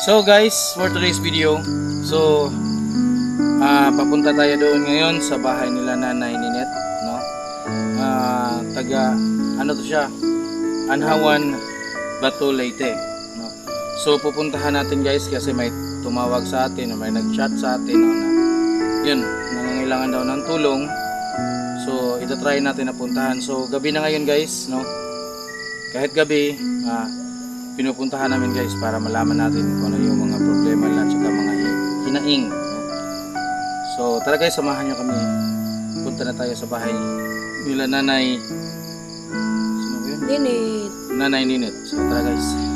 So guys, for today's video, so ah papunta tayo doon ngayon sa bahay nila Nanay Ninette, no? Ah, taga ano to siya? Anhawan Bato Leyte, no? So pupuntahan natin guys kasi may tumawag sa atin, may nag-chat sa atin no, na yun, nangangailangan daw ng tulong. So ito-try natin na puntahan. So gabi na ngayon guys, no? Kahit gabi, ah pinupuntahan namin guys para malaman natin kung ano yung mga problema nila at saka mga hi- hinaing. So tara guys, samahan nyo kami. Punta na tayo sa bahay nila nanay. Sino ba yun? Dinit. Nanay Ninit. So tara guys.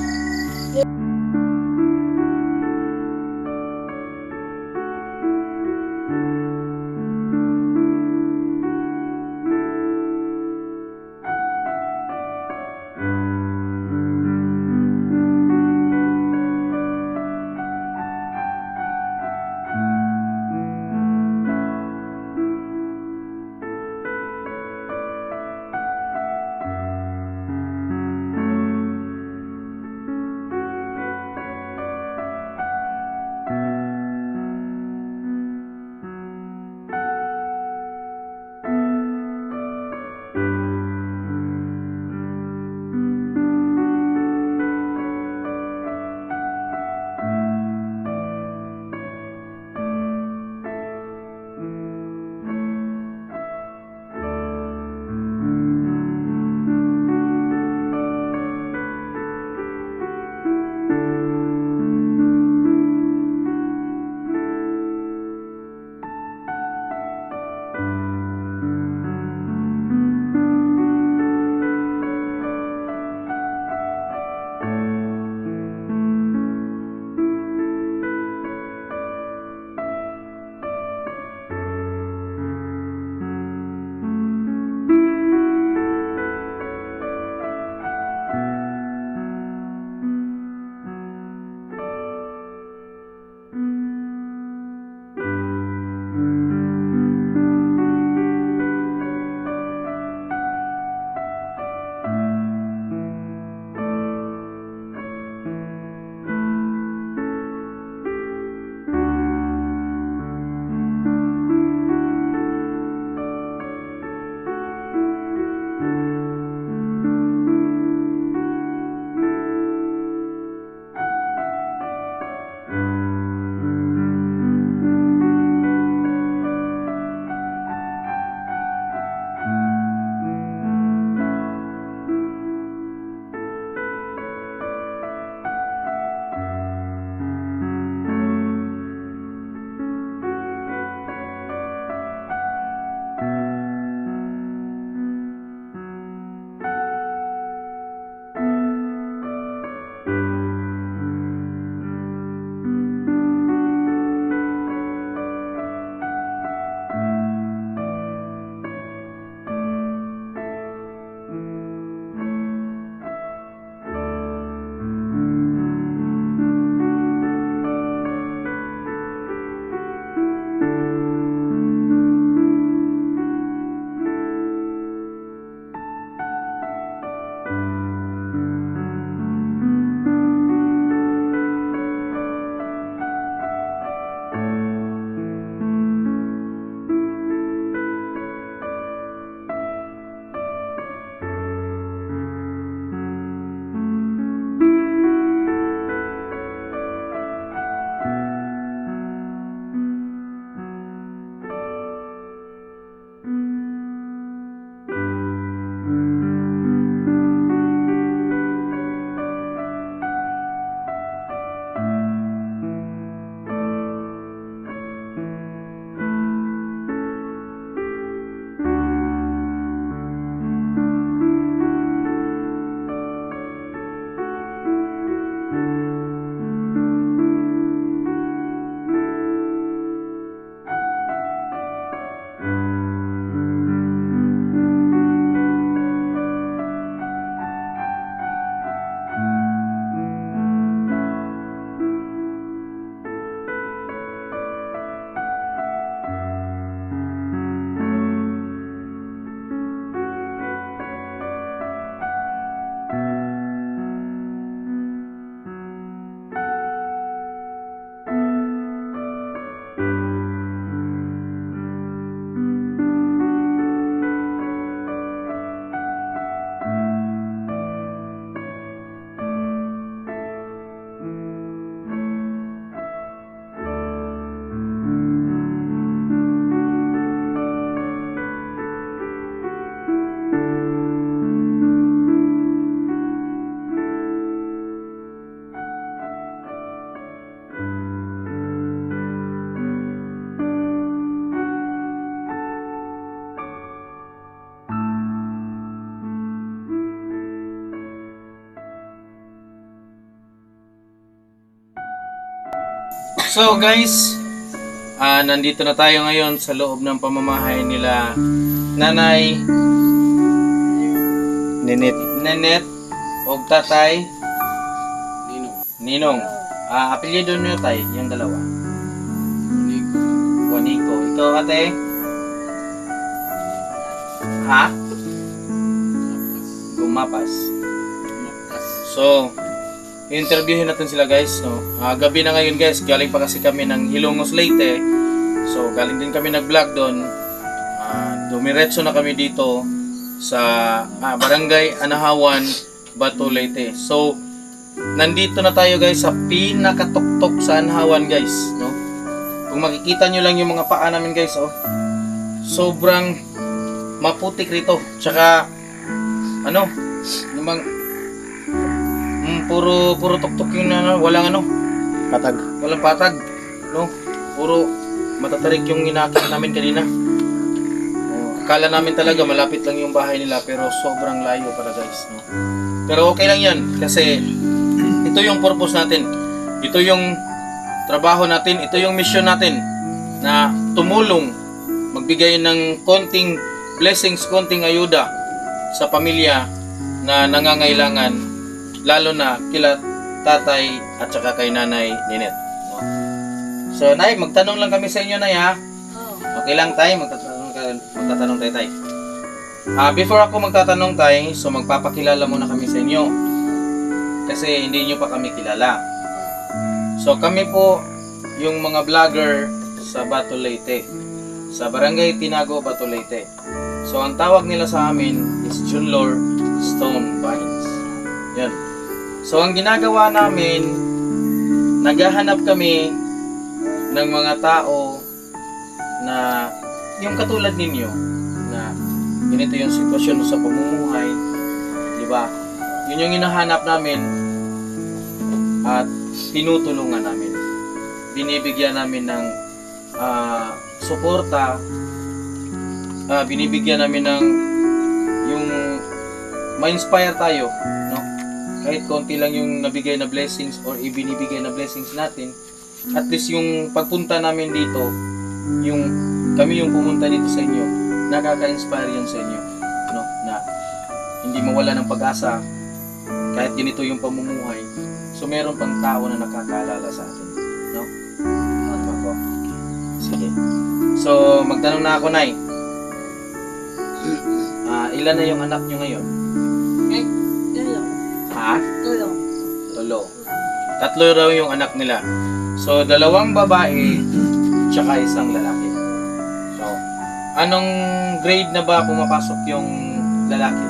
So guys, ah nandito na tayo ngayon sa loob ng pamamahay nila Nanay Ninit. Nenet o Tatay Ninong. Ah, apelyido niyo tay, yung dalawa. Juanico. Ikaw ate? Ha? Gumapas. So, interviewin natin sila guys, no. Ah, gabi na ngayon guys, galing pa kasi kami ng Hilongos Leyte. So, galing din kami nag-vlog doon. Ah, dumiretso na kami dito sa ah, Barangay Anahawan, Bato Leyte. So, nandito na tayo guys sa pinakatuktok sa Anahawan guys, no. Kung makikita nyo lang yung mga paa namin guys, oh. Sobrang maputik rito. Tsaka ano, yung mga mm, puro puro tuktok yung ano, walang ano, Patag. walang patag, no? Puro matatarik yung inakit namin kanina. Oh, akala namin talaga malapit lang yung bahay nila pero sobrang layo pala guys, no? Pero okay lang 'yan kasi ito yung purpose natin. Ito yung trabaho natin, ito yung mission natin na tumulong, magbigay ng konting blessings, konting ayuda sa pamilya na nangangailangan lalo na kila tatay at saka kay nanay Ninet. No? So, Nay, magtanong lang kami sa inyo, Nay, ha? Okay lang, Tay? Magtatanong, magtatanong tayo, Tay. Ah, before ako magtatanong, Tay, so magpapakilala muna kami sa inyo. Kasi hindi nyo pa kami kilala. So, kami po yung mga vlogger sa Bato Leyte. Sa Barangay Tinago, Bato Leyte. So, ang tawag nila sa amin is Junlor Stone Vines. Yan. So, ang ginagawa namin, naghahanap kami ng mga tao na yung katulad ninyo na ganito yung sitwasyon sa pamumuhay, di ba? Yun yung hinahanap namin at tinutulungan namin. Binibigyan namin ng ah, suporta, ah, binibigyan namin ng yung ma-inspire tayo? Kahit konti lang yung nabigay na blessings or ibinibigay na blessings natin, at least yung pagpunta namin dito, yung kami yung pumunta dito sa inyo, nakaka-inspire yun sa inyo, no? Na hindi mawala ng pag-asa kahit ganito yung pamumuhay. So meron pang tao na nakakaalala sa atin, no? Tama po. Sige. So magtanong na ako, Nay. Ah, ilan na yung anak nyo ngayon? Ha? Tulo. Tatlo raw yung anak nila. So, dalawang babae, tsaka isang lalaki. So, anong grade na ba pumapasok yung lalaki?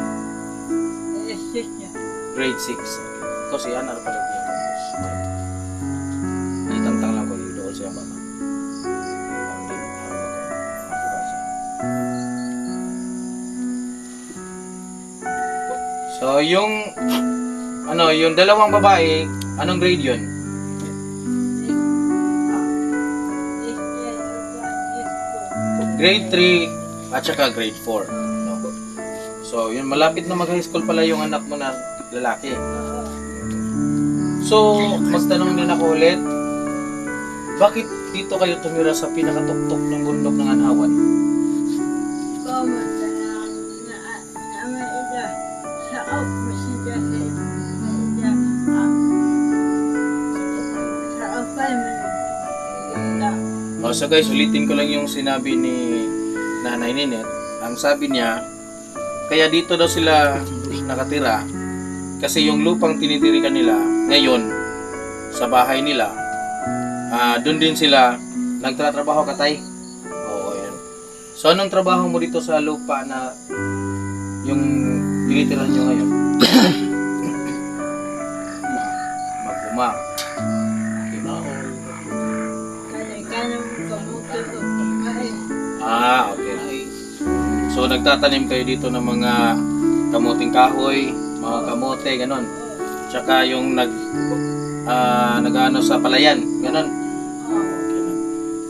Grade 6. Ito si Ana pala. Ay, tangtang lang ko yung doon siya magbabasa. So, yung ano, yung dalawang babae, anong grade yun? Grade 3 at saka grade 4. No? So, yun, malapit na mag-high school pala yung anak mo na lalaki. So, magtanong din ako ulit, bakit dito kayo tumira sa pinakatuktok ng bundok ng Anhawan? So guys, ulitin ko lang yung sinabi ni Nanay Ninet. Ang sabi niya, kaya dito daw sila nakatira kasi yung lupang tinitirikan nila ngayon sa bahay nila, ah doon din sila nagtatrabaho katay. Oo, yun. So anong trabaho mo dito sa lupa na yung tinitirahan nyo ngayon? Maguma. Nagtatanim kayo dito ng mga kamuting kahoy, mga kamote, ganon. Tsaka yung nag ah nagano sa palayan, lang.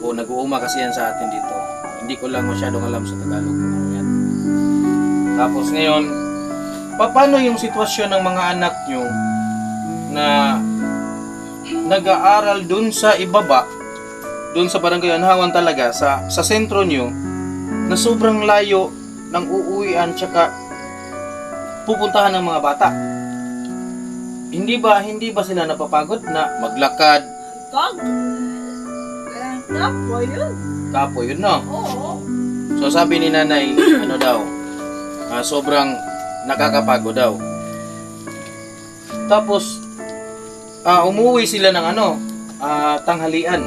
O nag-uuma kasi yan sa atin dito. Hindi ko lang masyadong alam sa Tagalog kung ano yan. Tapos ngayon, pa- paano yung sitwasyon ng mga anak nyo na nag-aaral dun sa ibaba doon sa barangay Anhawan talaga, sa, sa sentro nyo, na sobrang layo ng uuwian tsaka pupuntahan ng mga bata. Hindi ba hindi ba sila napapagod na maglakad. Kaya tapo yun. kapo yun no? Oo. So sabi ni nanay, ano daw, ah, sobrang nakakapagod daw. Tapos, ah, umuwi sila ng ano, ah, tanghalian.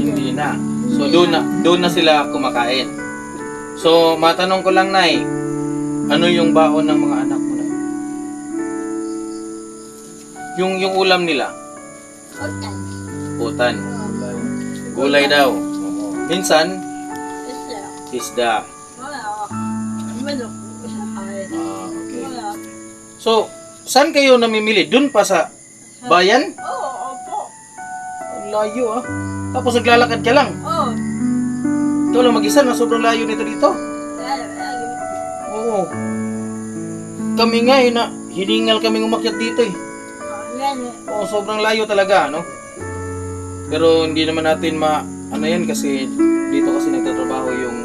Hindi na. So doon na, doon na sila kumakain. So matanong ko lang nay, ano yung baon ng mga anak mo na? Yung yung ulam nila, Otan. putan, gulay daw. Minsan, Isa. isda. Wala. Ah, okay. So, saan kayo namimili? Doon pa sa bayan? Oo, opo. Layo ah. Tapos naglalakad ka lang. Oo. Ikaw lang mag-isa na sobrang layo nito dito. Oo. Kami nga eh na hiningal kaming umakyat dito eh. Oo, sobrang layo talaga, no? Pero hindi naman natin ma ano yan kasi dito kasi nagtatrabaho yung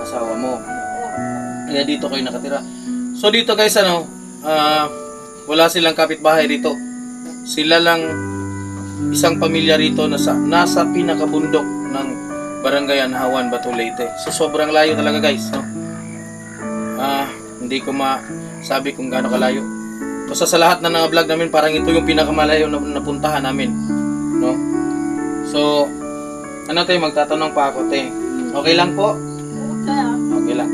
asawa mo. Kaya dito kayo nakatira. So dito guys ano, ah, wala silang kapitbahay dito. Sila lang isang pamilya rito na sa, nasa pinakabundok Barangay Anhawan, Batu Leyte. So sobrang layo talaga guys, no? Ah, hindi ko masabi kung gaano kalayo. Basta sa lahat na mga vlog namin, parang ito yung pinakamalayo na napuntahan namin, no? So, ano tayo, magtatanong pa ako, te. Okay lang po? Okay lang.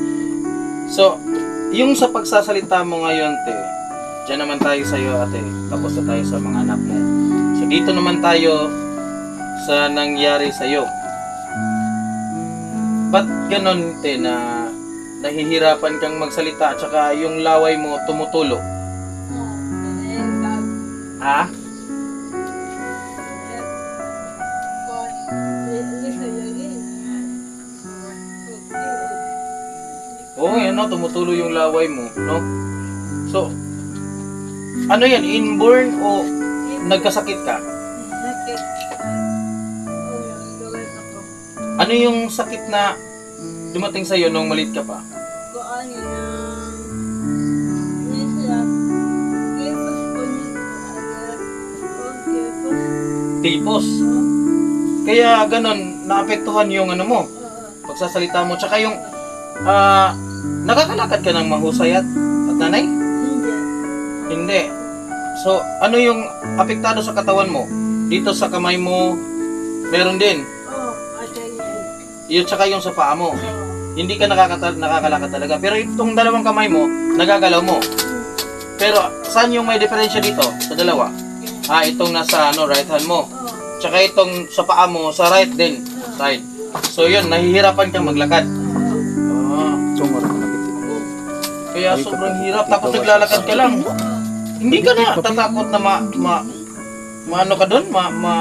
So, yung sa pagsasalita mo ngayon, te, dyan naman tayo sa iyo, ate. Tapos na tayo sa mga anak mo. So, dito naman tayo sa nangyari sa iyo. Ba't ganon, te, na nahihirapan kang magsalita at saka yung laway mo tumutulo? oh. Ha? Oo, yan, no? Tumutulo yung laway mo, no? So, ano yan? Inborn o nagkasakit ka? Oh. Ano yung sakit na dumating sa'yo nung malit ka pa? Kuan yun ang Nisla. Kipos po niya. Okay, pos. Tipos. Kaya ganon, naapektuhan yung ano mo, pagsasalita mo. Tsaka yung, ah, nakakalakad ka ng mahusay at, at nanay? Hindi. Hindi. So, ano yung apektado sa katawan mo? Dito sa kamay mo, meron din. Oo, ate yan. Yun, tsaka yung sa paa mo. Hindi ka nakakata- nakakalakad talaga. Pero itong dalawang kamay mo, nagagalaw mo. Pero, saan yung may diferensya dito? Sa dalawa? Ah, itong nasa ano, right hand mo. Tsaka itong sa paa mo, sa right din, side. So yun, nahihirapan kang maglakad. Ah, kaya sobrang hirap. Tapos naglalakad ka lang. Hindi ka na tatakot na ma, ma, maano ka doon, ma, ma,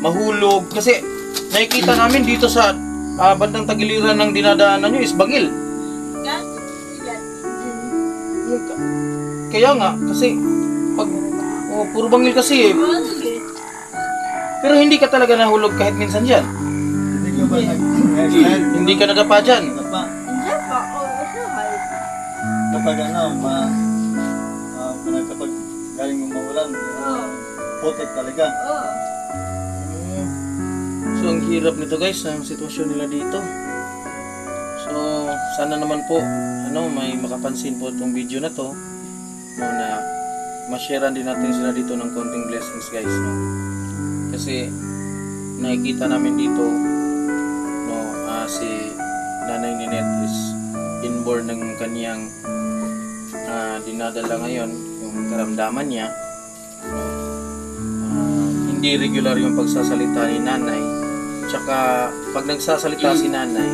mahulog. Kasi nakikita namin dito sa ah, bandang tagiliran ng dinadaanan nyo is. Yan. Kaya nga, kasi pag, oh, puro bangil kasi eh. Pero hindi ka talaga nahulog kahit minsan dyan. Hindi ka ba nag-extend? Hindi ka nadapa dyan. Pa? Hindi pa. Oo, usahay. Kapag ano, ma... Uh, kapag galing mo maulan, Oo. putik talaga. Oo. So, ang hirap nito guys, ang sitwasyon nila dito. So, sana naman po, ano, may makapansin po itong video na to, no, na ma-sharean din natin sila dito ng konting blessings guys, no. Kasi, nakikita namin dito, no, ah, si Nanay Ninette is inborn ng kaniyang ah, dinadala ngayon, yung karamdaman niya, Ah, hindi regular yung pagsasalita ni nanay. Tsaka, pag nagsasalita si nanay,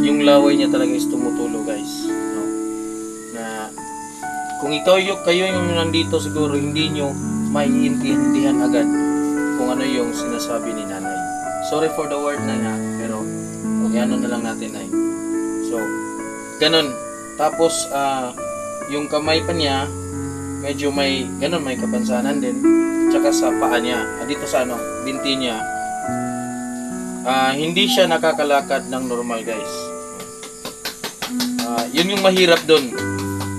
yung laway niya talaga is tumutulo, guys. No? Na, kung ikaw yung, kayo yung nandito siguro, hindi nyo maiintindihan agad kung ano yung sinasabi ni nanay. Sorry for the word na ha, pero ano na lang natin ay. So, ganun. Tapos, ah, yung kamay pa niya, medyo may, ganun, may kapansanan din. Tsaka sa paa niya, ah, dito sa ano, binti niya, ah, hindi siya nakakalakad ng normal guys. Ah, yun yung mahirap doon.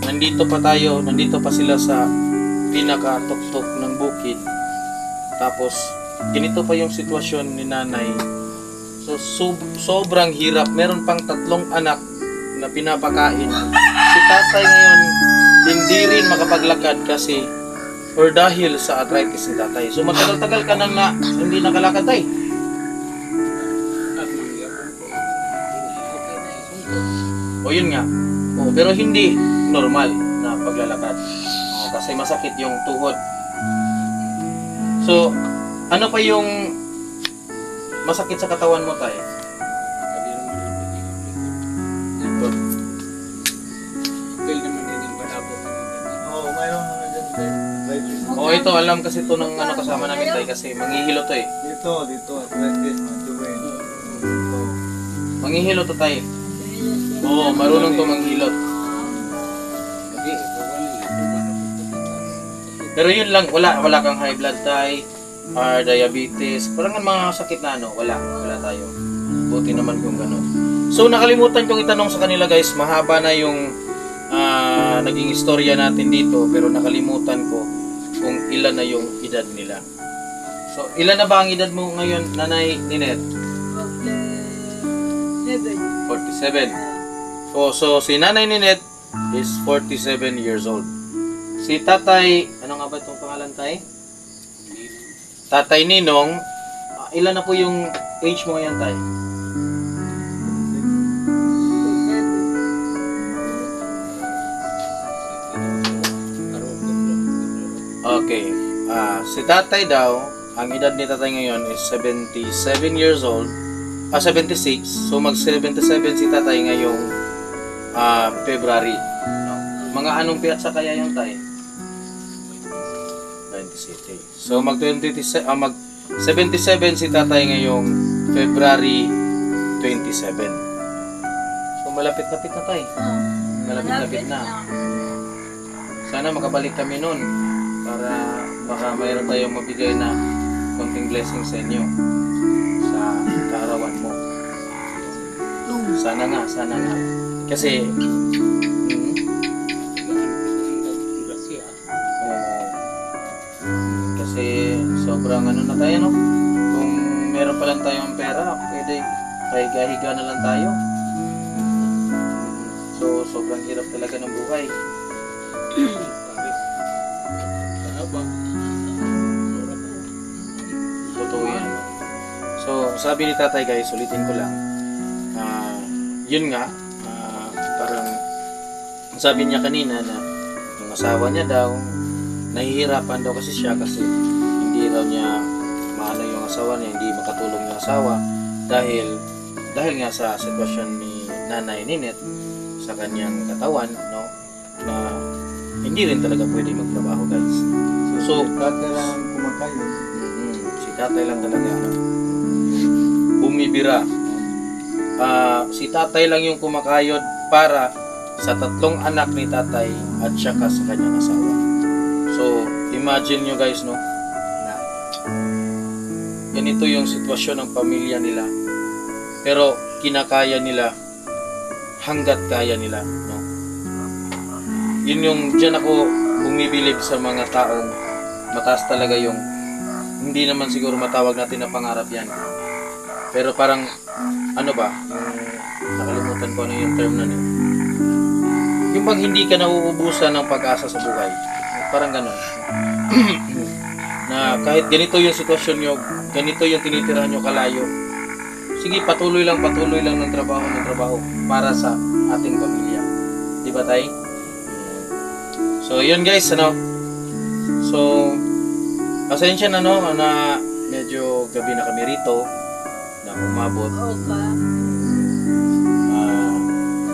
Nandito pa tayo, nandito pa sila sa pinaka-tuktok ng bukid. Tapos, ganito pa yung sitwasyon ni nanay. So, sob- sobrang hirap. Meron pang tatlong anak na pinapakain. Si tatay ngayon, hindi rin makapaglakad kasi or dahil sa arthritis ni tatay. So, matagal-tagal ka nang na hindi nakalakad tay. Yun nga. O, pero hindi normal na paglalakad. O, kasi masakit yung tuhod. So, ano pa yung masakit sa katawan mo tayo? Oo, mayroon naman dyan tayo. Arthritis. O ito, alam kasi ito ng ano kasama namin tayo kasi manghihilo to eh. Dito, dito, arthritis, matuwin. Dito. Manghihilo to tayo. Oo, marunong to manghilot. Pero yun lang, wala, wala kang high blood tayo, or diabetes, parang mga sakit na ano, wala, wala tayo. Buti naman kung gano'n. So nakalimutan kong itanong sa kanila guys, mahaba na yung ah, naging istorya natin dito, pero nakalimutan ko kung ilan na yung edad nila. So ilan na ba ang edad mo ngayon, Nanay Ninette? Seven. 47. Oh, so si Nanay Ninette is 47 years old. Si Tatay, ano nga ba itong pangalan tay? Tatay Ninong, ah, ilan na po yung age mo ngayon tay? Okay. Ah, si Tatay daw, ang edad ni Tatay ngayon is 77 years old. Ah, 76. So mag-77 si Tatay ngayong ah, February. No? Mga anong piyatsa kaya yung tay? 27. So mag 27 ah, mag 77 si Tatay ngayong February 27. So malapit-lapit na tay. Malapit-lapit na. Sana makabalik kami noon para baka mayroon tayong mabigay na konting blessing sa inyo sa kaarawan mo. Sana nga, sana nga. Kasi mm, oo. kasi sobrang ano na tayo no. Kung meron pa lang tayong pera, pwede higa-higa na lang tayo. So sobrang hirap talaga ng buhay. Totoo yan. So, sabi ni tatay guys, ulitin ko lang. ah, yun nga, sabi niya kanina na yung asawa niya daw, nahihirapan daw kasi siya kasi hindi raw niya maano yung asawa niya, hindi makatulong yung asawa dahil dahil nga sa sitwasyon ni Nanay Ninet sa kanyang katawan, no, na hindi rin talaga pwede magtrabaho guys. So, Tatay lang ang kumakain. Mm, si tatay lang talaga bumibira. Ah, si tatay lang yung kumakayod para sa tatlong anak ni tatay at saka sa kanyang asawa. So, imagine nyo guys, no? Na ganito yung sitwasyon ng pamilya nila. Pero kinakaya nila hanggat kaya nila, no? Yun yung dyan ako bumibilib sa mga taong mataas talaga yung hindi naman siguro matawag natin na pangarap yan. Pero parang ano ba, nakalimutan ko ano yung term na yun. Yung pag hindi ka nauubusan ng pag-asa sa buhay. Parang ganun. na kahit ganito yung sitwasyon nyo, ganito yung tinitirahan nyo kalayo, sige patuloy lang, patuloy lang ng trabaho, ng trabaho para sa ating pamilya. Di ba tay? So yun guys, ano, So, pasensya na no na medyo gabi na kami rito na umabot. Okay. Ah,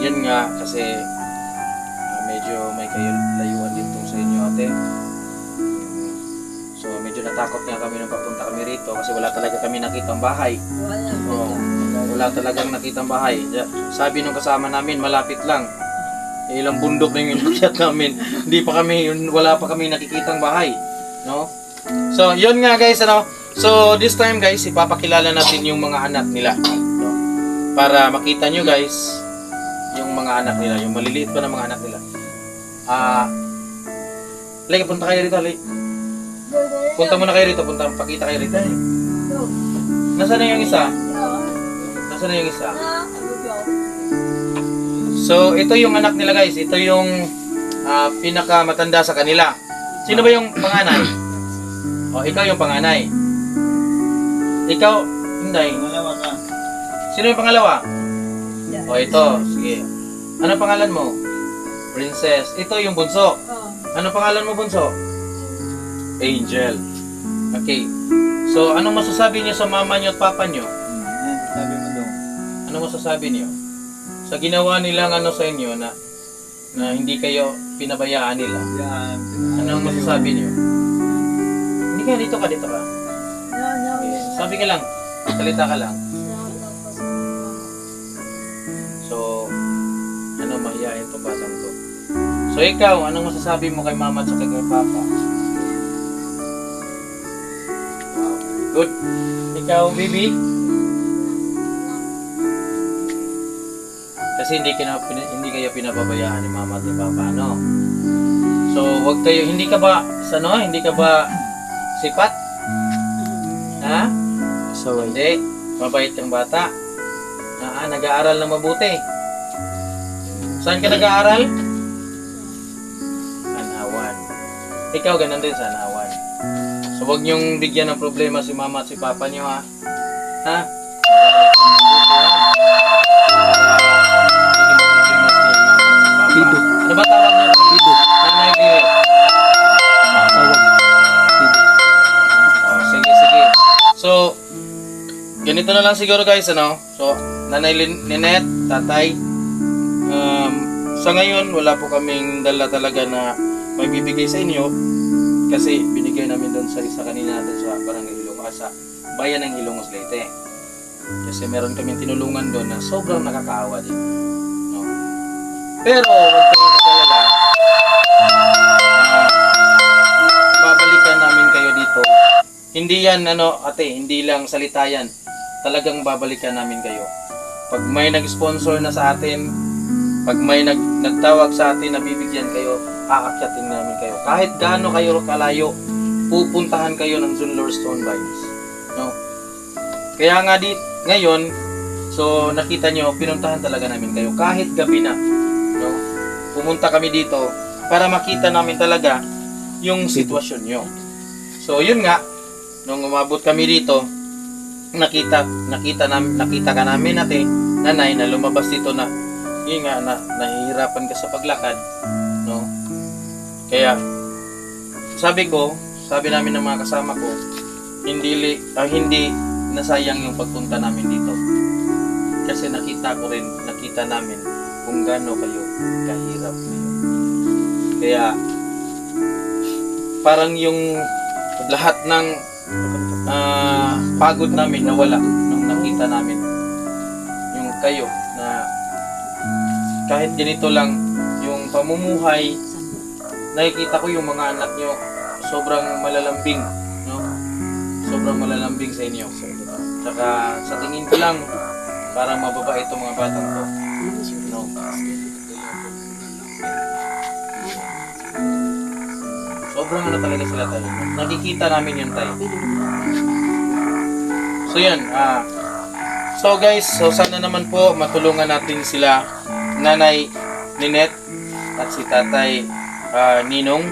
yun nga kasi kayo layuan din tong sa inyo ate. So, medyo natakot nga kami nung papunta kami rito kasi wala talaga kami nakitang bahay. Wala. Oo. Wala talagang nakitang bahay. Sabi nung kasama namin, malapit lang. Eh, ilang bundok na yung inakyat namin. Hindi pa kami, wala pa kami nakikitang bahay. No? So, yun nga guys, ano, So, this time guys, ipapakilala natin yung mga anak nila. No? Para makita nyo guys, yung mga anak nila, yung maliliit pa na mga anak nila. Ah, Lay, punta kayo rito, Lay. Punta muna kayo rito, punta, pakita kayo rito. Nasaan na yung isa? Nasaan na yung isa? So, ito yung anak nila guys. Ito yung ah, pinaka matanda sa kanila. Sino ba yung panganay? O, ikaw yung panganay. Ikaw, hindi. Pangalawa ka. Sino yung pangalawa? O, ito. Sige. Ano pangalan mo? Princess. Ito yung bunso. Ano pangalan mo, bunso? Angel. Okay. So, ano masasabi niyo sa mama niyo at papa niyo? Yan, sabi mo daw. Ano masasabi niyo? Sa ginawa nilang ano sa inyo na na hindi kayo pinabayaan nila. Yan. Ano ang masasabi niyo? Hindi ka dito ka dito ka. Okay. Sabi ka lang. Salita ka lang. So, ano mahihayin to batang to? So ikaw, anong masasabi mo kay mama at saka kay papa? Good. Ikaw, baby? Kasi hindi kina, hindi kayo pinababayaan ni mama at ni papa, no? So, wag kayo, hindi ka ba, sa no, hindi ka ba sipat? Ha? Saway. Hindi. Mabait kang bata. Ah, nag-aaral na mabuti. Saan ka nag-aaral? Ikaw, ganun din sa Anawan. So, huwag niyong bigyan ng problema si mama at si papa niyo, ha? Ha? Pido. Ano ba tawag niyo? Pido. Nanay Liwet. Tawag. Pido. Oh, sige, sige. So, ganito na lang siguro guys, ano? So, Nanay Ninette, Tatay, um, sa ngayon, wala po kaming dala talaga na may bibigay sa inyo kasi binigay namin doon sa isa kanina doon sa Barangay Ilongos, sa bayan ng Ilongos Leyte. Kasi meron kaming tinulungan doon na sobrang nakakaawa din. No? Pero, huwag kayong mag-alala. Ah, babalikan namin kayo dito hindi yan ano ate, hindi lang salita yan. Talagang babalikan namin kayo. Pag may nag-sponsor na sa atin, pag may nag nagtawag sa atin na bibigyan kayo, aakyatin namin kayo. Kahit gaano kayo kalayo, pupuntahan kayo ng Zunlor Stone Vibes. No? Kaya nga di ngayon, so nakita nyo, pinuntahan talaga namin kayo. Kahit gabi na, no? Pumunta kami dito para makita namin talaga yung sitwasyon nyo. So yun nga, nung umabot kami dito, nakita nakita nam, nakita ka namin natin nanay na lumabas dito na yun nga na nahihirapan ka sa paglakad no? Kaya sabi ko sabi namin ng mga kasama ko hindi ah, hindi nasayang yung pagpunta namin dito. Kasi nakita ko rin nakita namin kung gaano kayo kahirap ngayon. Kaya parang yung lahat ng ah, pagod namin nawala nung nakita namin yung kayo na kahit ganito lang yung pamumuhay nakikita ko yung mga anak nyo sobrang malalambing no? Sobrang malalambing sa inyo. Saka sa tingin ko lang parang mababa itong mga batang to no? Sobrang ano talaga sila tayo. Nakikita namin yun tayo. So yun, ah. So guys, so sana naman po matulungan natin sila Nanay Ninette at si Tatay ah, Ninong.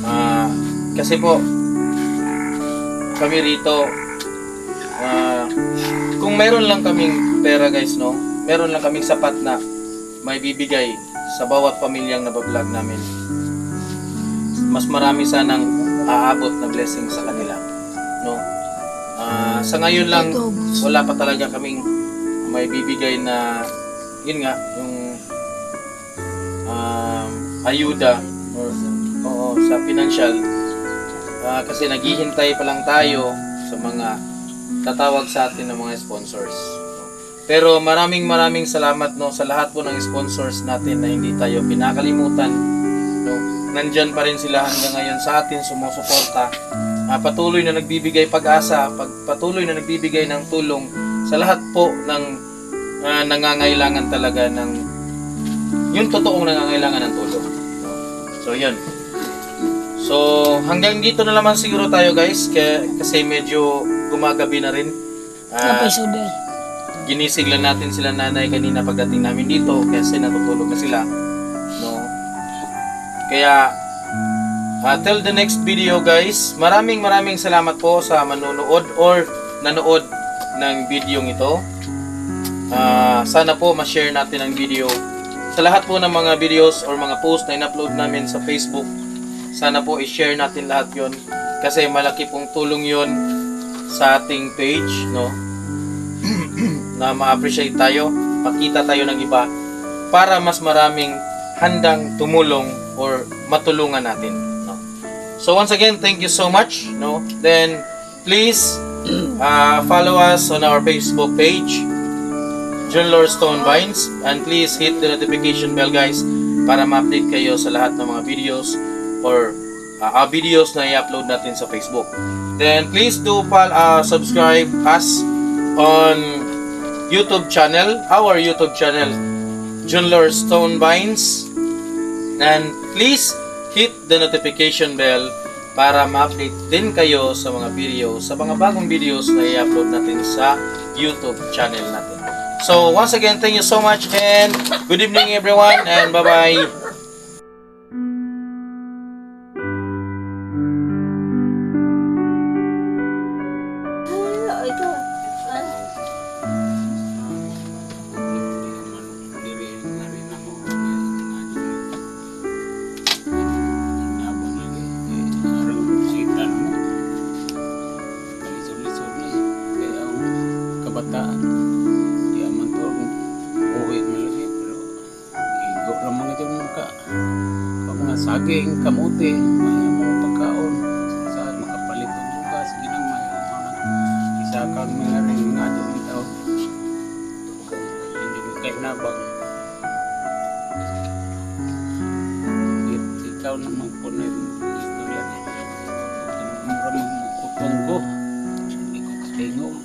Ah, kasi po kami rito ah, kung meron lang kaming pera guys no, meron lang kaming sapat na may bibigay sa bawat pamilyang nabablog namin. Mas marami sanang aabot na blessing sa kanila. No? Ah, sa ngayon lang, wala pa talaga kaming may bibigay na, yun nga, yung um, ayuda or oo, sa financial. Ah, kasi naghihintay pa lang tayo sa mga tatawag sa atin ng mga sponsors. Pero maraming maraming salamat no sa lahat po ng sponsors natin na hindi tayo pinakalimutan. No, nandyan pa rin sila hanggang ngayon sa atin sumusuporta ah, patuloy na nagbibigay pag-asa, pag, patuloy na nagbibigay ng tulong sa lahat po ng ah, nangangailangan talaga ng yung totoong nangangailangan ng tulong. So, yan. So, hanggang dito na naman siguro tayo guys kaya, kasi medyo gumagabi na rin. Ah, Kapay suday. ginising lang natin sila nanay kanina pagdating namin dito kasi natutulog na sila. No? Kaya, uh, till the next video guys, maraming maraming salamat po sa manonood or nanood ng video ito. Ah, sana po ma-share natin ang video sa lahat po ng mga videos or mga post na in-upload namin sa Facebook. Sana po i-share natin lahat yon kasi malaki pong tulong yon sa ating page, no? na ma-appreciate tayo, makita tayo ng iba para mas maraming handang tumulong or matulungan natin. No? So once again, thank you so much. No? Then please uh, follow us on our Facebook page, John Stone Vines, and please hit the notification bell guys para ma-update kayo sa lahat ng mga videos or uh, videos na i-upload natin sa Facebook. Then please do follow, uh, subscribe us on YouTube channel, our YouTube channel, Junlor Stone Vines. And please hit the notification bell para ma-update din kayo sa mga video, sa mga bagong videos na i-upload natin sa YouTube channel natin. So once again, thank you so much and good evening everyone and bye-bye. Kang mga ring mga ito bitaw hindi ko kay nabang ikaw na yung istorya ni maraming kutong ko hindi ko katingong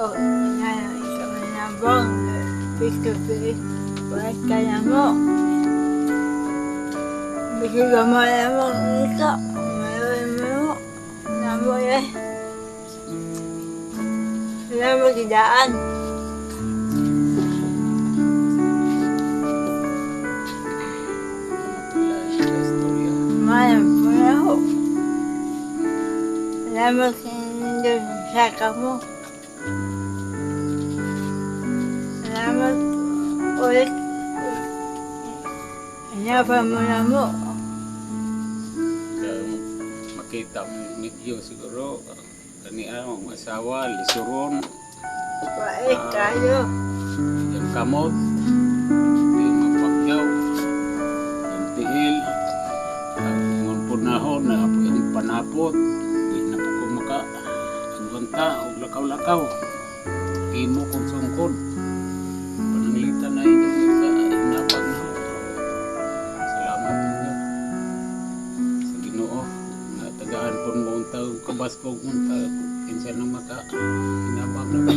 Oh, yan. Ito na bang. Face to face. Buat kaya mo. Ka mo ito. Mayroon Istorya Malam po na ho. Wala mo kinindon sa kamo. Salamat ulit. Hanyapan mo na mo. Makita mo medyo siguro kani ang asawa lisuron Pait kayo. yung kamot di mapakyaw yung tiil ang ingon punahon na yung panapot di na po ko maka ang banta o lakaw-lakaw. Imo kong sungkod. Pananglitan na inyo sa inabag na salamat ninyo sa ginoo na tagaan po mo unta kabas ko unta kinsa na maka inabag na